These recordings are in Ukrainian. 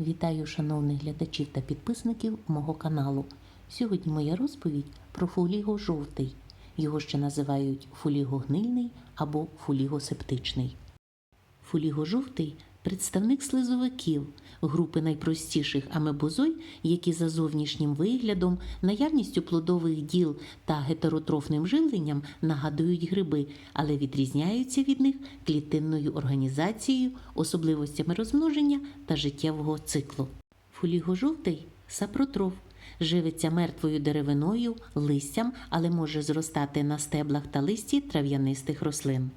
Вітаю шановних глядачів та підписників мого каналу. Сьогодні моя розповідь про фуліго жовтий. Його ще називають фуліго гнильний або фуліго септичний. Фуліго жовтий представник слизовиків, групи найпростіших амебозой, які за зовнішнім виглядом, наявністю плодових діл та гетеротрофним живленням нагадують гриби, але відрізняються від них клітинною організацією, особливостями розмноження та життєвого циклу. Фуліго жовтий сапротроф. Живиться мертвою деревиною, листям, але може зростати на стеблах та листі трав'янистих рослин.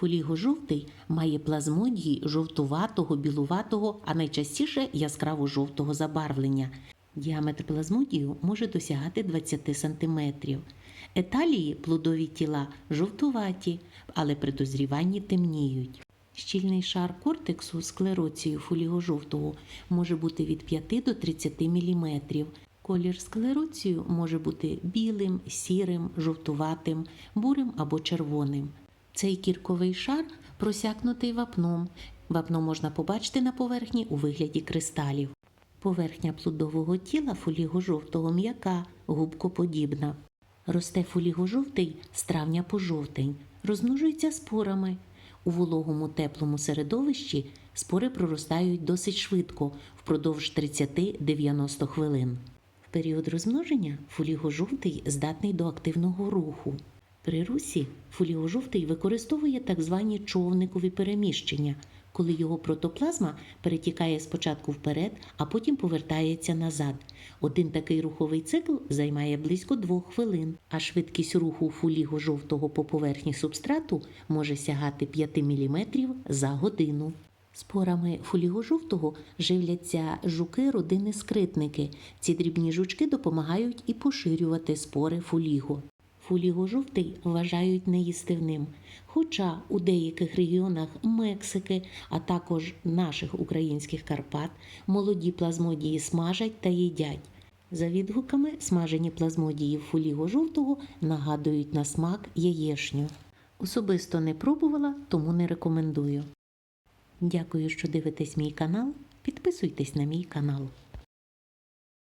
Фуліго жовтий має плазмодії жовтуватого, білуватого, а найчастіше яскраво жовтого забарвлення. Діаметр плазмодію може досягати 20 см. Еталії плодові тіла жовтуваті, але при дозріванні темніють. Щільний шар кортексу склероцію фуліго жовтого може бути від 5 до 30 мм. Колір склероцію може бути білим, сірим, жовтуватим, бурим або червоним. Цей кірковий шар просякнутий вапном. Вапно можна побачити на поверхні у вигляді кристалів. Поверхня плодового тіла фуліго-жовтого м'яка, губкоподібна. Росте фуліго-жовтий з травня по жовтень, розмножується спорами. У вологому теплому середовищі спори проростають досить швидко, впродовж 30-90 хвилин. В період розмноження фуліго-жовтий здатний до активного руху. При русі фуліожовтий використовує так звані човникові переміщення, коли його протоплазма перетікає спочатку вперед, а потім повертається назад. Один такий руховий цикл займає близько двох хвилин, а швидкість руху фуліго жовтого по поверхні субстрату може сягати 5 мм за годину. Спорами фуліго-жовтого живляться жуки родини скритники. Ці дрібні жучки допомагають і поширювати спори фуліго. Фуліго-жовтий вважають неїстивним. Хоча у деяких регіонах Мексики, а також наших українських Карпат, молоді плазмодії смажать та їдять. За відгуками, смажені плазмодії фуліго-жовтого нагадують на смак яєшню. Особисто не пробувала, тому не рекомендую. Дякую, що дивитесь мій канал. Підписуйтесь на мій канал.